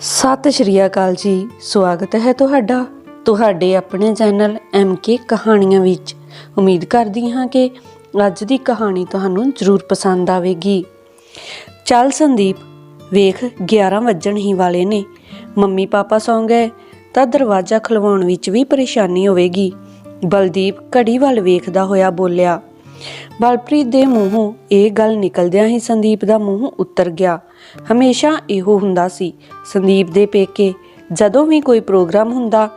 ਸਤਿ ਸ਼੍ਰੀ ਅਕਾਲ ਜੀ, ਸਵਾਗਤ ਹੈ ਤੁਹਾਡਾ ਤੁਹਾਡੇ ਆਪਣੇ ਚੈਨਲ ਕੇ ਕਹਾਣੀਆਂ ਵਿੱਚ। ਉਮੀਦ ਕਰਦੀ ਹਾਂ ਕਿ ਅੱਜ ਦੀ ਕਹਾਣੀ ਤੁਹਾਨੂੰ ਜ਼ਰੂਰ ਪਸੰਦ ਆਵੇਗੀ। ਚੱਲ ਸੰਦੀਪ, ਵੇਖ 11 ਵੱਜਣ ਹੀ ਵਾਲੇ ਨੇ। ਮੰਮੀ ਪਾਪਾ ਸੌਂ ਗਏ ਤਾਂ ਦਰਵਾਜ਼ਾ ਖਲਵਾਉਣ ਵਿੱਚ ਵੀ ਪਰੇਸ਼ਾਨੀ ਹੋਵੇਗੀ। ਬਲਦੀਪ ਘੜੀ ਵੱਲ ਵੇਖਦਾ ਹੋਇਆ ਬੋਲਿਆ ਬਲਪ੍ਰੀਤ ਦੇ ਮੂੰਹੋਂ ਇਹ ਗੱਲ ਨਿਕਲਦਿਆਂ ਹੀ ਸੰਦੀਪ ਦਾ ਮੂੰਹ ਉੱਤਰ ਗਿਆ। ਹਮੇਸ਼ਾ ਇਹੋ ਹੁੰਦਾ ਸੀ, ਸੰਦੀਪ ਦੇ ਪੇਕੇ, ਜਦੋਂ ਵੀ ਕੋਈ ਪ੍ਰੋਗਰਾਮ ਹੁੰਦਾ,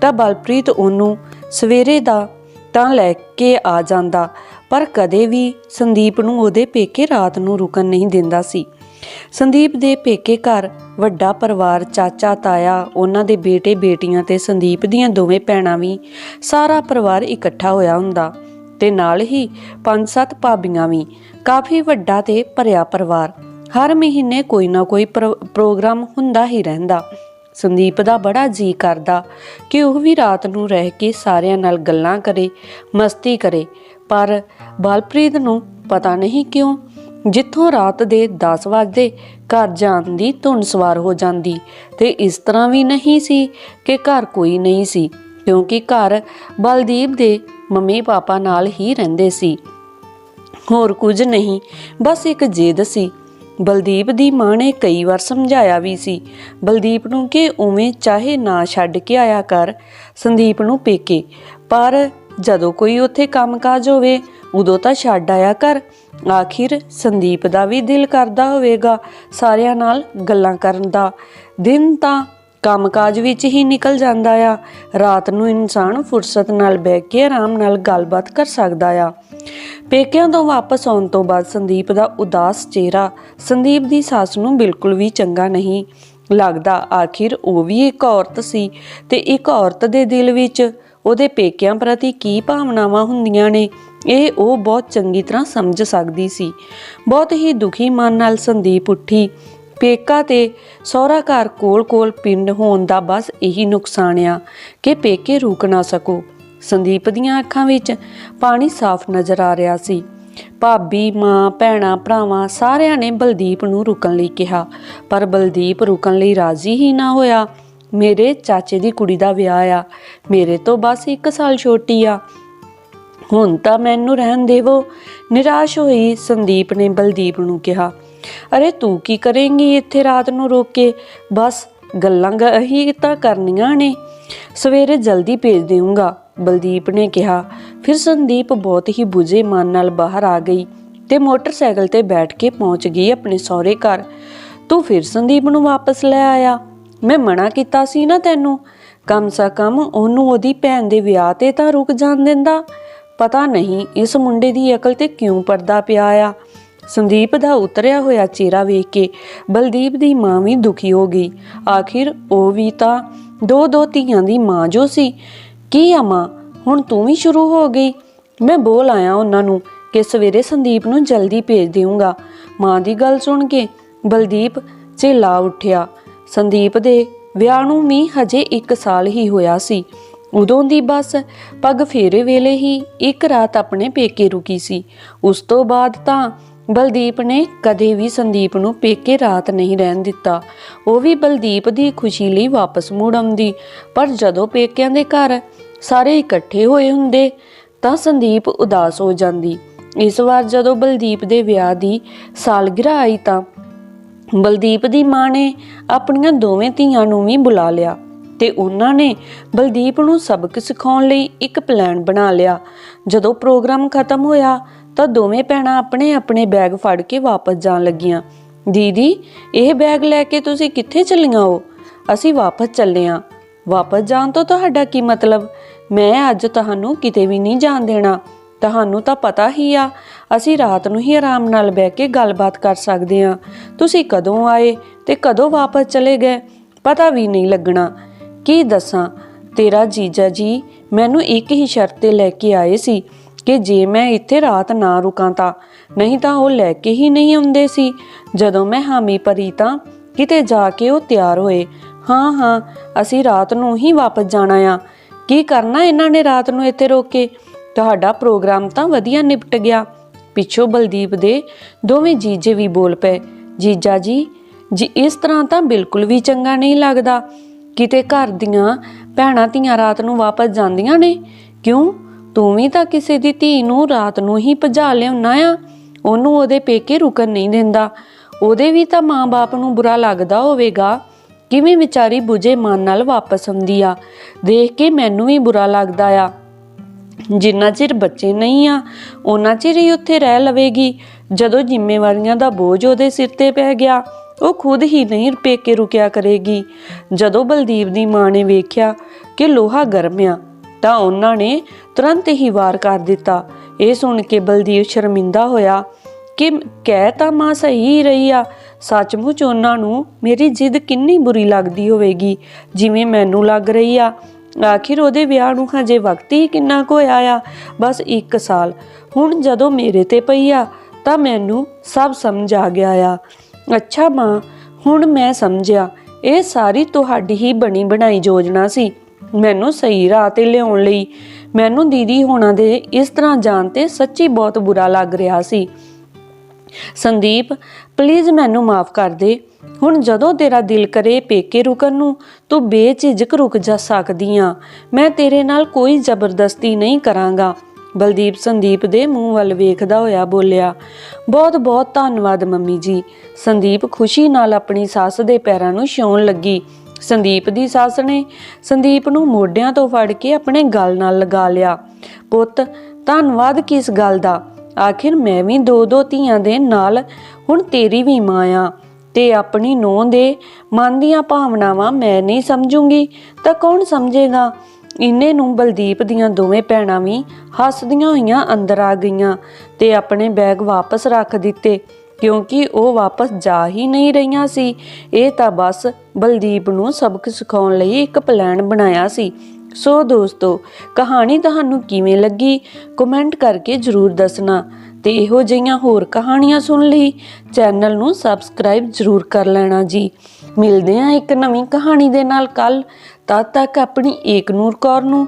ਤਾਂ ਬਲਪ੍ਰੀਤ ਉਹਨੂੰ ਸਵੇਰੇ ਦਾ ਤਾਂ ਲੈ ਕੇ ਆ ਜਾਂਦਾ, ਪਰ ਕਦੇ ਵੀ ਸੰਦੀਪ ਨੂੰ ਉਹਦੇ ਪੇਕੇ ਰਾਤ ਨੂੰ ਰੁਕਣ ਨਹੀਂ ਦਿੰਦਾ ਸੀ। ਸੰਦੀਪ ਦੇ ਪੇਕੇ ਘਰ ਵੱਡਾ ਪਰਿਵਾਰ, ਚਾਚਾ, ਤਾਇਆ, ਉਹਨਾਂ ਦੇ ਬੇਟੇ ਬੇਟੀਆਂ ਤੇ ਸੰਦੀਪ ਦੀਆਂ ਦੋਵੇਂ ਭੈਣਾਂ ਵੀ ਸਾਰਾ ਪਰਿਵਾਰ ਇਕੱਠਾ ਹੋਇਆ ਹੁੰਦਾ। ਤੇ ਨਾਲ ਹੀ ਪੰਜ ਸੱਤ ਭਾਬੀਆਂ ਵੀ ਕਾਫੀ ਵੱਡਾ ਤੇ ਭਰਿਆ ਪਰਿਵਾਰ। ਹਰ ਮਹੀਨੇ ਕੋਈ ਨਾ ਕੋਈ ਪ੍ਰੋ- ਪ੍ਰੋਗਰਾਮ ਹੁੰਦਾ ਹੀ ਰਹਿੰਦਾ। ਸੰਦੀਪ ਦਾ ਬੜਾ ਜੀ ਕਰਦਾ ਕਿ ਉਹ ਵੀ ਰਾਤ ਨੂੰ ਰਹਿ ਕੇ ਸਾਰਿਆਂ ਨਾਲ ਗੱਲਾਂ ਕਰੇ, ਮਸਤੀ ਕਰੇ। ਪਰ ਬਲਪ੍ਰੀਤ ਨੂੰ ਪਤਾ ਨਹੀਂ ਕਿਉਂ, ਜਿੱਥੋਂ ਰਾਤ ਦੇ 10 ਵਜੇ ਘਰ ਜਾਣ ਦੀ ਧੁਨ ਸਵਾਰ ਹੋ ਜਾਂਦੀ ਤੇ ਇਸ ਤਰ੍ਹਾਂ ਵੀ ਨਹੀਂ ਸੀ ਕਿ ਘਰ ਕੋਈ ਨਹੀਂ ਸੀ, ਕਿਉਂਕਿ ਘਰ ਬਲਦੀਪ ਦੇ ਮੰਮੀ ਪਾਪਾ ਨਾਲ ਹੀ ਰਹਿੰਦੇ ਸੀ। ਹੋਰ ਕੁਝ ਨਹੀਂ, ਬਸ ਇੱਕ ਜਿੱਦ ਸੀ। ਬਲਦੀਪ ਦੀ ਮਾਂ ਨੇ ਕਈ ਵਾਰ ਸਮਝਾਇਆ ਵੀ ਸੀ, ਬਲਦੀਪ ਨੂੰ ਕਿ ਉਵੇਂ ਚਾਹੇ ਨਾ ਛੱਡ ਕੇ ਆਇਆ ਕਰ, ਸੰਦੀਪ ਨੂੰ ਪੇਕੇ। ਪਰ ਜਦੋਂ ਕੋਈ ਉੱਥੇ ਕੰਮਕਾਜ ਹੋਵੇ, ਉਦੋਂ ਤਾਂ ਛੱਡ ਆਇਆ ਕਰ। ਆਖਿਰ ਸੰਦੀਪ ਦਾ ਵੀ ਦਿਲ ਕਰਦਾ ਹੋਵੇਗਾ ਸਾਰਿਆਂ ਨਾਲ ਗੱਲਾਂ ਕਰਨ ਦਾ। ਦਿਨ ਤਾਂ ਕੰਮਕਾਜ ਵਿੱਚ ਹੀ ਨਿਕਲ ਜਾਂਦਾ ਆ। ਰਾਤ ਨੂੰ ਇਨਸਾਨ ਫੁਰਸਤ ਨਾਲ ਬਹਿ ਕੇ ਆਰਾਮ ਨਾਲ ਗੱਲਬਾਤ ਕਰ ਸਕਦਾ ਆ। ਪੇਕਿਆਂ ਤੋਂ ਵਾਪਸ ਆਉਣ ਤੋਂ ਬਾਅਦ ਸੰਦੀਪ ਦਾ ਉਦਾਸ ਚਿਹਰਾ ਸੰਦੀਪ ਦੀ ਸੱਸ ਨੂੰ ਬਿਲਕੁਲ ਵੀ ਚੰਗਾ ਨਹੀਂ ਲੱਗਦਾ। ਆਖਿਰ ਉਹ ਵੀ ਇੱਕ ਔਰਤ ਸੀ ਤੇ ਇੱਕ ਔਰਤ ਦੇ ਦਿਲ ਵਿੱਚ ਉਹਦੇ ਪੇਕਿਆਂ ਪ੍ਰਤੀ ਕੀ ਭਾਵਨਾਵਾਂ ਹੁੰਦੀਆਂ ਨੇ, ਇਹ ਉਹ ਬਹੁਤ ਚੰਗੀ ਤਰ੍ਹਾਂ ਸਮਝ ਸਕਦੀ ਸੀ। ਬਹੁਤ ਹੀ ਦੁਖੀ ਮਨ ਨਾਲ ਸੰਦੀਪ ਉੱਠੀ। ਪੇਕਾ ਤੇ ਸਹੁਰਾ ਘਰ ਕੋਲ-ਕੋਲ ਪਿੰਡ ਹੋਣ ਦਾ ਬਸ ਇਹੀ ਨੁਕਸਾਨ ਆ ਕਿ ਪੇਕੇ ਰੁਕ ਨਾ ਸਕੋ। ਸੰਦੀਪ ਦੀਆਂ ਅੱਖਾਂ ਵਿੱਚ ਪਾਣੀ ਸਾਫ਼ ਨਜ਼ਰ ਆ ਰਿਹਾ ਸੀ। ਭਾਬੀ, ਮਾਂ, ਭੈਣਾਂ, ਭਰਾਵਾਂ ਸਾਰਿਆਂ ਨੇ ਬਲਦੀਪ ਨੂੰ ਰੁਕਣ ਲਈ ਕਿਹਾ, ਪਰ ਬਲਦੀਪ ਰੁਕਣ ਲਈ ਰਾਜ਼ੀ ਹੀ ਨਾ ਹੋਇਆ। ਮੇਰੇ ਚਾਚੇ ਦੀ ਕੁੜੀ ਦਾ ਵਿਆਹ ਆ, ਮੇਰੇ ਤੋਂ ਬਸ 1 ਸਾਲ ਛੋਟੀ ਆ। ਹੁਣ ਤਾਂ ਮੈਨੂੰ ਰਹਿਣ ਦੇਵੋ। ਨਿਰਾਸ਼ ਹੋਈ ਸੰਦੀਪ ਨੇ ਬਲਦੀਪ ਨੂੰ ਕਿਹਾ। ਅਰੇ ਤੂੰ ਕੀ ਕਰੇਂਗੀ ਇੱਥੇ ਰਾਤ ਨੂੰ ਰੋਕ ਕੇ? ਬਸ ਗੱਲਾਂ ਗ- ਹੀ ਤਾਂ ਕਰਨੀਆਂ ਨੇ। ਸਵੇਰੇ ਜਲਦੀ ਭੇਜ ਦੇਵਾਂਗਾ ਬਲਦੀਪ ਨੇ ਕਿਹਾ। ਫਿਰ ਸੰਦੀਪ ਬਹੁਤ ਹੀ ਬੁਝੇ ਮਨ ਨਾਲ ਬਾਹਰ ਆ ਗਈ ਤੇ ਮੋਟਰਸਾਈਕਲ ਤੇ ਬੈਠ ਕੇ ਪਹੁੰਚ ਗਈ ਆਪਣੇ ਸਹੁਰੇ ਘਰ। ਤੂੰ ਫਿਰ ਸੰਦੀਪ ਨੂੰ ਵਾਪਸ ਲੈ ਆਇਆ। ਮੈਂ ਮਨਾ ਕੀਤਾ ਸੀ ਨਾ ਤੈਨੂੰ। ਕਮ ਸਾ ਕਮ ਉਹਨੂੰ ਉਹਦੀ ਭੈਣ ਦੇ ਵਿਆਹ ਤੇ ਤਾਂ ਰੁਕ ਜਾਣ ਦਿੰਦਾ। ਪਤਾ ਨਹੀਂ ਇਸ ਮੁੰਡੇ ਦੀ ਅਕਲ ਤੇ ਕਿਉਂ ਪਰਦਾ ਪਿਆ ਆ। ਸੰਦੀਪ ਦਾ ਉਤਰਿਆ ਹੋਇਆ ਚਿਹਰਾ ਵੇਖ ਕੇ ਬਲਦੀਪ ਦੀ ਮਾਂ ਵੀ ਦੁਖੀ ਹੋ ਗਈ। ਆਖਿਰ ਉਹ ਵੀ ਤਾਂ ਦੋ ਦੋ ਧੀਆਂ ਦੀ ਮਾਂ ਜੋ ਸੀ। ਕੀ ਆ ਮਾਂ, ਹੁਣ ਤੂੰ ਵੀ ਸ਼ੁਰੂ ਹੋ ਗਈ। ਮੈਂ ਬੋਲ ਆਇਆ ਉਹਨਾਂ ਨੂੰ ਕਿ ਸਵੇਰੇ ਸੰਦੀਪ ਨੂੰ ਜਲਦੀ ਭੇਜ ਦੇਵਾਂਗਾ ਮਾਂ ਦੀ ਗੱਲ ਸੁਣ ਕੇ ਬਲਦੀਪ ਚੇਲਾ ਉੱਠਿਆ। ਸੰਦੀਪ ਦੇ ਵਿਆਹ ਨੂੰ ਵੀ ਹਜੇ 1 ਸਾਲ ਹੀ ਹੋਇਆ ਸੀ। ਉਦੋਂ ਦੀ ਬਸ ਪੱਗ ਫੇਰੇ ਵੇਲੇ ਹੀ ਇੱਕ ਰਾਤ ਆਪਣੇ ਪੇਕੇ ਰੁਕੀ ਸੀ। ਉਸ ਤੋਂ ਬਾਅਦ ਤਾਂ ਬਲਦੀਪ ਨੇ ਕਦੇ ਵੀ ਸੰਦੀਪ ਨੂੰ ਪੇਕੇ ਰਾਤ ਨਹੀਂ ਰਹਿਣ ਦਿੱਤਾ। ਉਹ ਵੀ ਬਲਦੀਪ ਦੀ ਖੁਸ਼ੀ ਲਈ ਵਾਪਸ ਮੁੜ ਆਉਂਦੀ। ਪਰ ਜਦੋਂ ਪੇਕਿਆਂ ਦੇ ਘਰ ਸਾਰੇ ਇਕੱਠੇ ਹੋਏ ਹੁੰਦੇ ਤਾਂ ਸੰਦੀਪ ਉਦਾਸ ਹੋ ਜਾਂਦੀ। ਇਸ ਵਾਰ ਜਦੋਂ ਬਲਦੀਪ ਦੇ ਵਿਆਹ ਦੀ ਸਾਲਗਿਰਾ ਆਈ ਤਾਂ ਬਲਦੀਪ ਦੀ ਮਾਂ ਨੇ ਆਪਣੀਆਂ ਦੋਵੇਂ ਧੀਆਂ ਨੂੰ ਵੀ ਬੁਲਾ ਲਿਆ। ਤੇ ਉਹਨਾਂ ਨੇ ਬਲਦੀਪ ਨੂੰ ਸਬਕ ਸਿਖਾਉਣ ਲਈ ਇੱਕ ਪਲਾਨ ਬਣਾ ਲਿਆ। ਜਦੋਂ ਪ੍ਰੋਗਰਾਮ ਖਤਮ ਹੋਇਆ ਤਾਂ ਦੋਵੇਂ ਭੈਣਾਂ ਆਪਣੇ ਆਪਣੇ ਬੈਗ ਫੜ ਕੇ ਵਾਪਸ ਜਾਣ ਲੱਗੀਆਂ। ਦੀਦੀ, ਇਹ ਬੈਗ ਲੈ ਕੇ ਤੁਸੀਂ ਕਿੱਥੇ ਚੱਲੀਆਂ ਹੋ? ਅਸੀਂ ਵਾਪਸ ਚੱਲੇ ਆਂ। ਵਾਪਸ ਜਾਣ ਤੋਂ ਤੁਹਾਡਾ ਕੀ ਮਤਲਬ? ਮੈਂ ਅੱਜ ਤੁਹਾਨੂੰ ਕਿਤੇ ਵੀ ਨਹੀਂ ਜਾਣ ਦੇਣਾ। ਤੁਹਾਨੂੰ ਤਾਂ ਪਤਾ ਹੀ ਆ, ਅਸੀਂ ਰਾਤ ਨੂੰ ਹੀ ਆਰਾਮ ਨਾਲ ਬਹਿ ਕੇ ਗੱਲਬਾਤ ਕਰ ਸਕਦੇ ਹਾਂ ਤੁਸੀਂ ਕਦੋਂ ਆਏ ਤੇ ਕਦੋਂ ਵਾਪਸ ਚਲੇ ਗਏ? ਪਤਾ ਵੀ ਨਹੀਂ ਲੱਗਣਾ। ਕੀ ਦੱਸਾਂ? ਤੇਰਾ ਜੀਜਾ ਜੀ ਮੈਨੂੰ ਇੱਕ ਹੀ ਸ਼ਰਤ ਤੇ ਲੈ ਕੇ ਆਏ ਸੀ ਕਿ ਜੇ ਮੈਂ ਇੱਥੇ ਰਾਤ ਨਾ ਰੁਕਾਂ ਤਾਂ, ਨਹੀਂ ਤਾਂ ਉਹ ਲੈ ਕੇ ਹੀ ਨਹੀਂ ਆਉਂਦੇ ਸੀ। ਜਦੋਂ ਮੈਂ ਹਾਮੀ ਭਰੀ ਤਾਂ ਕਿਤੇ ਜਾ ਕੇ ਉਹ ਤਿਆਰ ਹੋਏ। ਹਾਂ ਹਾਂ, ਅਸੀਂ ਰਾਤ ਨੂੰ ਹੀ ਵਾਪਸ ਜਾਣਾ ਆ। ਕੀ ਕਰਨਾ ਇਹਨਾਂ ਨੇ ਰਾਤ ਨੂੰ ਇੱਥੇ ਰੋਕ ਕੇ? ਤੁਹਾਡਾ ਪ੍ਰੋਗਰਾਮ ਤਾਂ ਵਧੀਆ ਨਿਪਟ ਗਿਆ। ਪਿੱਛੋਂ ਬਲਦੀਪ ਦੇ ਦੋਵੇਂ ਜੀਜੇ ਵੀ ਬੋਲ ਪਏ, ਜੀਜਾ ਜੀ ਜੀ ਇਸ ਤਰ੍ਹਾਂ ਤਾਂ ਬਿਲਕੁਲ ਵੀ ਚੰਗਾ ਨਹੀਂ ਲੱਗਦਾ। ਕਿਤੇ ਘਰ ਦੀਆਂ ਭੈਣਾਂ ਧੀਆਂ ਰਾਤ ਨੂੰ ਵਾਪਸ ਜਾਂਦੀਆਂ ਨੇ? ਕਿਉਂ? ਤੂੰ ਵੀ ਤਾਂ ਕਿਸੇ ਦੀ ਧੀ ਨੂੰ ਰਾਤ ਨੂੰ ਹੀ ਭਜਾ ਲਿਆਉਣਾ ਆ। ਉਹਨੂੰ ਉਹਦੇ ਪੇਕੇ ਰੁਕਣ ਨਹੀਂ ਦਿੰਦਾ। ਉਹਦੇ ਵੀ ਤਾਂ ਮਾਂ-ਬਾਪ ਨੂੰ ਬੁਰਾ ਲੱਗਦਾ ਹੋਵੇਗਾ। ਕਿਵੇਂ ਵਿਚਾਰੀ ਬੁਝੇ ਮਨ ਨਾਲ ਵਾਪਸ ਆਉਂਦੀ ਆ? ਦੇਖ ਕੇ ਮੈਨੂੰ ਵੀ ਬੁਰਾ ਲੱਗਦਾ ਆ। ਜਿੰਨਾ ਚਿਰ ਬੱਚੇ ਨਹੀਂ ਆ ਉਹਨਾਂ ਚਿਰ ਹੀ ਉੱਥੇ ਰਹਿ ਲਵੇਗੀ। ਜਦੋਂ ਜ਼ਿੰਮੇਵਾਰੀਆਂ ਦਾ ਬੋਝ ਉਹਦੇ ਸਿਰ ਤੇ ਪੈ ਗਿਆ ਉਹ ਖੁਦ ਹੀ ਨਹੀਂ ਪੇਕੇ ਰੁਕਿਆ ਕਰੇਗੀ। ਜਦੋਂ ਬਲਦੀਪ ਦੀ ਮਾਂ ਨੇ ਵੇਖਿਆ ਕਿ ਲੋਹਾ ਗਰਮਿਆ ਤਾਂ ਉਹਨਾਂ ਨੇ ਤੁਰੰਤ ਹੀ ਵਾਰ ਕਰ ਦਿੱਤਾ। ਇਹ ਸੁਣ ਕੇ ਬਲਦੀਪ ਸ਼ਰਮਿੰਦਾ ਹੋਇਆ ਕਿ ਕਹਿ ਤਾਂ ਮਾਂ ਸਹੀ ਰਹੀ ਆ, ਸੱਚਮੁੱਚ ਉਹਨਾਂ ਨੂੰ ਮੇਰੀ ਜਿੱਦ ਕਿੰਨੀ ਬੁਰੀ ਲੱਗਦੀ ਹੋਵੇਗੀ, ਜਿਵੇਂ ਮੈਨੂੰ ਲੱਗ ਰਹੀ ਆ। ਆਖਿਰ ਉਹਦੇ ਵਿਆਹ ਨੂੰ ਹਜੇ ਵਕਤ ਹੀ ਕਿੰਨਾ ਕੁ ਹੋਇਆ ਆ? ਬਸ 1 ਸਾਲ। ਹੁਣ ਜਦੋਂ ਮੇਰੇ ਤੇ ਪਈ ਆ, ਤਾਂ ਮੈਨੂੰ ਸਭ ਸਮਝ ਆ ਗਿਆ ਆ। ਅੱਛਾ ਮਾਂ, ਹੁਣ ਮੈਂ ਸਮਝਿਆ, ਇਹ ਸਾਰੀ ਤੁਹਾਡੀ ਹੀ ਬਣੀ ਬਣਾਈ ਯੋਜਨਾ ਸੀ। ਮੈਨੂੰ ਸਹੀ ਰਾਹ ਤੇ ਲਿਆਉਣ ਲਈ, ਮੈਨੂੰ ਦੀਦੀ ਹੋਣਾ ਦੇ ਇਸ ਤਰ੍ਹਾਂ ਜਾਣ ਤੇ ਸੱਚੀ ਬਹੁਤ ਬੁਰਾ ਲੱਗ ਰਿਹਾ ਸੀ। ਸੰਦੀਪ ਪਲੀਜ਼ ਮੈਨੂੰ ਮਾਫ ਕਰ ਦੇ। ਹੁਣ ਜਦੋਂ ਤੇਰਾ ਦਿਲ ਕਰੇ ਪੇਕੇ ਰੁਕਣ ਨੂੰ, ਤੂੰ ਬੇਝਿਜਕ ਰੁਕ ਜਾ ਸਕਦੀ ਆ। ਮੈਂ ਤੇਰੇ ਨਾਲ ਕੋਈ ਜ਼ਬਰਦਸਤੀ ਨਹੀਂ ਕਰਾਂਗਾ। ਬਲਦੀਪ ਸੰਦੀਪ ਦੇ ਮੂੰਹ ਵੱਲ ਵੇਖਦਾ ਹੋਇਆ ਬੋਲਿਆ, ਬਹੁਤ ਬਹੁਤ ਧੰਨਵਾਦ ਮੰਮੀ ਜੀ। ਸੰਦੀਪ ਖੁਸ਼ੀ ਨਾਲ ਆਪਣੀ ਸੱਸ ਦੇ ਪੈਰਾਂ ਨੂੰ ਛੂਹਣ ਲੱਗੀ। ਸੰਦੀਪ ਦੀ ਸੱਸ ਨੇ ਸੰਦੀਪ ਨੂੰ ਮੋਢਿਆਂ ਤੋਂ ਫੜ ਕੇ ਆਪਣੇ ਗਲ ਨਾਲ ਲਗਾ ਲਿਆ। ਪੁੱਤ, ਧੰਨਵਾਦ ਕਿਸ ਗੱਲ ਦਾ? ਆਖਿਰ ਮੈਂ ਵੀ ਦੋ ਦੋ ਧੀਆਂ ਦੇ ਨਾਲ ਹੁਣ ਤੇਰੀ ਵੀ ਮਾਂ ਆ। ਤੇ ਆਪਣੀ ਨੂੰਹ ਦੇ ਮਨ ਦੀਆਂ ਭਾਵਨਾਵਾਂ ਮੈਂ ਨਹੀਂ ਸਮਝੂੰਗੀ, ਤਾਂ ਕੌਣ ਸਮਝੇਗਾ? ਇੰਨੇ ਨੂੰ ਬਲਦੀਪ ਦੀਆਂ ਦੋਵੇਂ ਭੈਣਾਂ ਵੀ ਹੱਸਦੀਆਂ ਹੋਈਆਂ ਅੰਦਰ ਆ ਗਈਆਂ ਤੇ ਆਪਣੇ ਬੈਗ ਵਾਪਸ ਰੱਖ ਦਿੱਤੇ, ਕਿਉਂਕਿ ਉਹ ਵਾਪਸ ਜਾ ਹੀ ਨਹੀਂ ਰਹੀਆਂ ਸੀ। ਇਹ ਤਾਂ ਬਸ ਬਲਦੀਪ ਨੂੰ ਸਬਕ ਸਿਖਾਉਣ ਲਈ ਇੱਕ ਪਲਾਨ ਬਣਾਇਆ ਸੀ। ਸੋ ਦੋਸਤੋ, ਕਹਾਣੀ ਤੁਹਾਨੂੰ ਕਿਵੇਂ ਲੱਗੀ? ਕਮੈਂਟ ਕਰਕੇ ਜਰੂਰ ਦੱਸਣਾ ਤੇ ਇਹੋ ਜਿਹੀਆਂ ਹੋਰ ਕਹਾਣੀਆਂ ਸੁਣ ਲਈ ਚੈਨਲ ਨੂੰ ਸਬਸਕ੍ਰਾਈਬ ਜਰੂਰ ਕਰ ਲੈਣਾ ਜੀ। ਮਿਲਦੇ ਹਾਂ ਇੱਕ ਨਵੀਂ ਕਹਾਣੀ ਦੇ ਨਾਲ ਕੱਲ ਤਦ ਤੱਕ ਆਪਣੀ ਏਕਨੂਰ ਕੌਰ ਨੂੰ